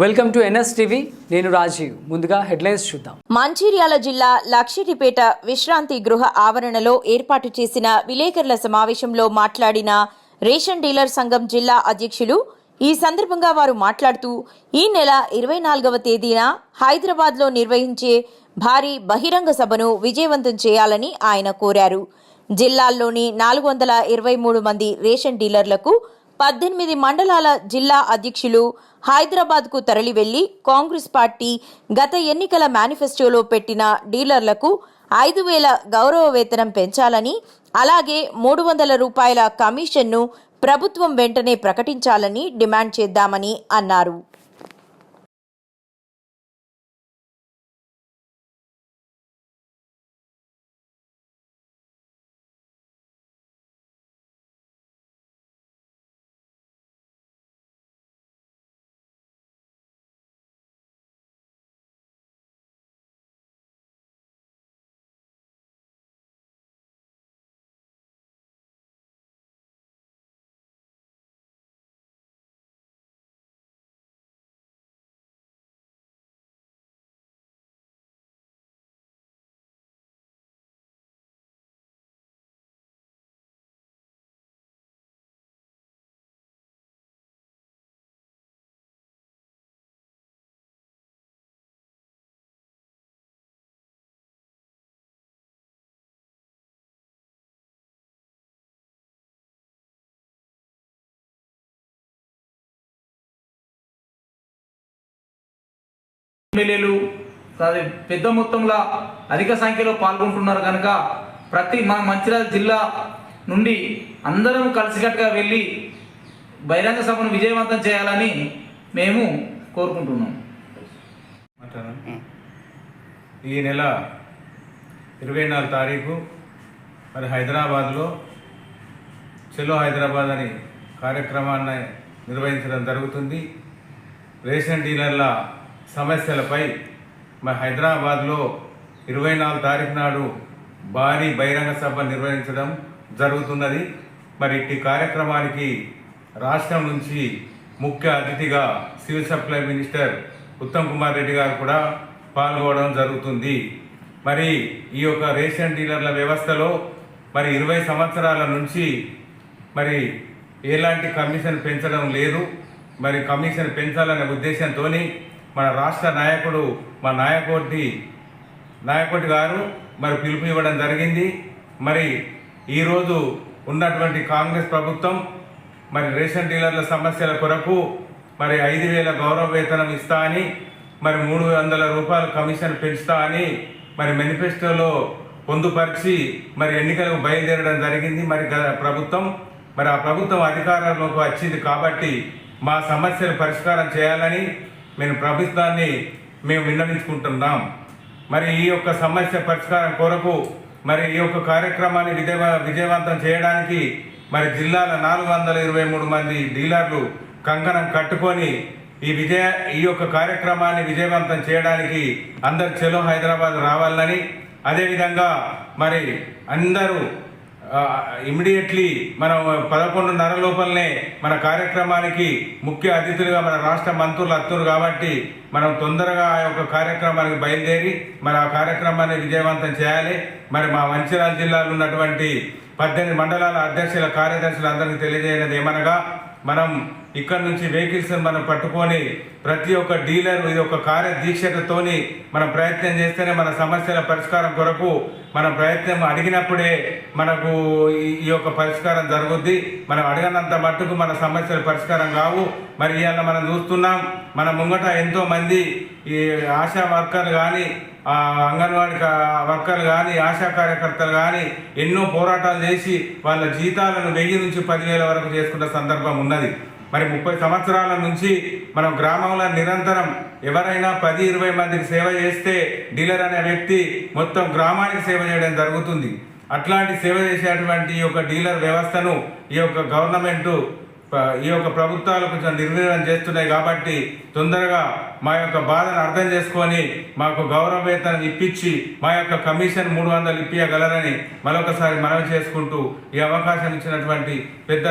Welcome to NS TV. నేను రాజీవ్. ముందుగా headlines చూద్దాం. మంచిర్యాల జిల్లా లక్షిటిపేట విశ్రాంతి గృహ ఆవరణలో ఏర్పాటు చేసిన విలేకరుల సమావేశంలో మాట్లాడిన రేషన్ డీలర్ సంఘం జిల్లా అధ్యక్షులు ఈ సందర్భంగా వారు మాట్లాడుతూ ఈ నెల ఇరవై నాలుగవ తేదీన హైదరాబాద్లో నిర్వహించే భారీ బహిరంగ సభను విజయవంతం చేయాలని ఆయన కోరారు. జిల్లాల్లోని నాలుగు వందల ఇరవై మూడు మంది రేషన్ డీలర్లకు పద్దెనిమిది మండలాల జిల్లా అధ్యక్షులు హైదరాబాద్కు తరలి వెళ్ళి కాంగ్రెస్ పార్టీ గత ఎన్నికల మేనిఫెస్టోలో పెట్టిన డీలర్లకు ఐదు వేల గౌరవ వేతనం పెంచాలని అలాగే మూడు వందల రూపాయల కమిషన్ను ప్రభుత్వం వెంటనే ప్రకటించాలని డిమాండ్ చేద్దామని అన్నారు. ఎమ్మెల్యేలు పెద్ద మొత్తంలో అధిక సంఖ్యలో పాల్గొంటున్నారు కనుక ప్రతి మన మంచిర్యాల జిల్లా నుండి అందరం కలిసికట్టుగా వెళ్ళి బహిరంగ సభను విజయవంతం చేయాలని మేము కోరుకుంటున్నాం. ఈ నెల ఇరవై నాలుగు తారీఖు మరి హైదరాబాద్లో చెలో హైదరాబాద్ అని కార్యక్రమాన్ని నిర్వహించడం జరుగుతుంది. రేషన్ డీలర్ల సమస్యలపై మరి హైదరాబాద్లో ఇరవై నాలుగు తారీఖు నాడు భారీ బహిరంగ సభ నిర్వహించడం జరుగుతున్నది. మరి ఇట్టి కార్యక్రమానికి రాష్ట్రం నుంచి ముఖ్య అతిథిగా civil supply minister Uttam Kumar Reddy గారు కూడా పాల్గొనడం జరుగుతుంది. మరి ఈ యొక్క రేషన్ డీలర్ల వ్యవస్థలో మరి ఇరవై సంవత్సరాల నుంచి మరి ఎలాంటి కమిషన్ పెంచడం లేదు. మరి కమిషన్ పెంచాలనే ఉద్దేశంతో మన రాష్ట్ర నాయకుడు మా నాయకోటి నాయకోటి గారు మరి పిలుపు ఇవ్వడం జరిగింది. మరి ఈరోజు ఉన్నటువంటి కాంగ్రెస్ ప్రభుత్వం మరి రేషన్ డీలర్ల సమస్యల కొరకు మరి ఐదు వేల గౌరవ వేతనం ఇస్తా అని మరి మూడు వందల రూపాయల కమిషన్ పెంచుతా అని మరి మేనిఫెస్టోలో పొందుపరిచి మరి ఎన్నికలకు బయలుదేరడం జరిగింది. మరి ప్రభుత్వం మరి ఆ ప్రభుత్వం అధికారంలోకి వచ్చింది కాబట్టి మా సమస్యలు పరిష్కారం చేయాలని మేము ప్రభుత్వాన్ని మేము విన్నవించుకుంటున్నాం. మరి ఈ యొక్క సమస్య పరిష్కారం కొరకు మరి ఈ యొక్క కార్యక్రమాన్ని విజయ విజయవంతం చేయడానికి మరి జిల్లాల నాలుగు వందల ఇరవై మూడు మంది డీలర్లు కంకణం కట్టుకొని ఈ విజయ ఈ యొక్క కార్యక్రమాన్ని విజయవంతం చేయడానికి అందరు చెలో హైదరాబాద్ రావాలని అదేవిధంగా మరి అందరూ ఇమ్మీడియట్లీ మనం పదకొండున్నర లోపలనే మన కార్యక్రమానికి ముఖ్య అతిథులుగా మన రాష్ట్ర మంత్రులు అత్తురు కాబట్టి మనం తొందరగా ఆ యొక్క కార్యక్రమానికి బయలుదేరి మరి ఆ కార్యక్రమాన్ని విజయవంతం చేయాలి. మరి మా మంచిర్యాల జిల్లాలో ఉన్నటువంటి పద్దెనిమిది మండలాల అధ్యక్షుల కార్యదర్శులు అందరికీ తెలియజేయనది ఏమనగా మనం ఇక్కడ నుంచి వెహికల్స్ మనం పట్టుకొని ప్రతి ఒక్క డీలర్ ఇది ఒక కార్యదీక్షతతోని మనం ప్రయత్నం చేస్తేనే మన సమస్యల పరిష్కారం కొరకు మన ప్రయత్నం అడిగినప్పుడే మనకు ఈ- యొక్క పరిష్కారం జరుగుద్ది. మనం అడిగినంత మట్టుకు మన సమస్యల పరిష్కారం కావు. మరి ఇవాళ మనం చూస్తున్నాం మన ముంగట ఎంతో మంది ఈ ఆశా వర్కర్లు కానీ అంగన్వాడీ వర్కర్లు కానీ ఆశా కార్యకర్తలు కానీ ఎన్నో పోరాటాలు చేసి వాళ్ళ జీతాలను వెయ్యి నుంచి పదివేల వరకు చేసుకున్న సందర్భం ఉన్నది. మరి ముప్పై సంవత్సరాల నుంచి మనం గ్రామంలో నిరంతరం ఎవరైనా పది ఇరవై మందికి సేవ చేస్తే డీలర్ అనే వ్యక్తి మొత్తం గ్రామానికి సేవ చేయడం జరుగుతుంది. అట్లాంటి సేవ చేసేటువంటి ఈ యొక్క డీలర్ వ్యవస్థను ఈ యొక్క గవర్నమెంట్ ఈ యొక్క ప్రభుత్వాలు కొంచెం నిర్వీర్యం చేస్తున్నాయి కాబట్టి తొందరగా మా యొక్క బాధను అర్థం చేసుకొని మాకు గౌరవ వేతనం ఇప్పించి మా యొక్క కమిషన్ మూడు వందలు ఇప్పించగలరని మరొకసారి మనవి చేసుకుంటూ ఈ అవకాశం ఇచ్చినటువంటి పెద్దల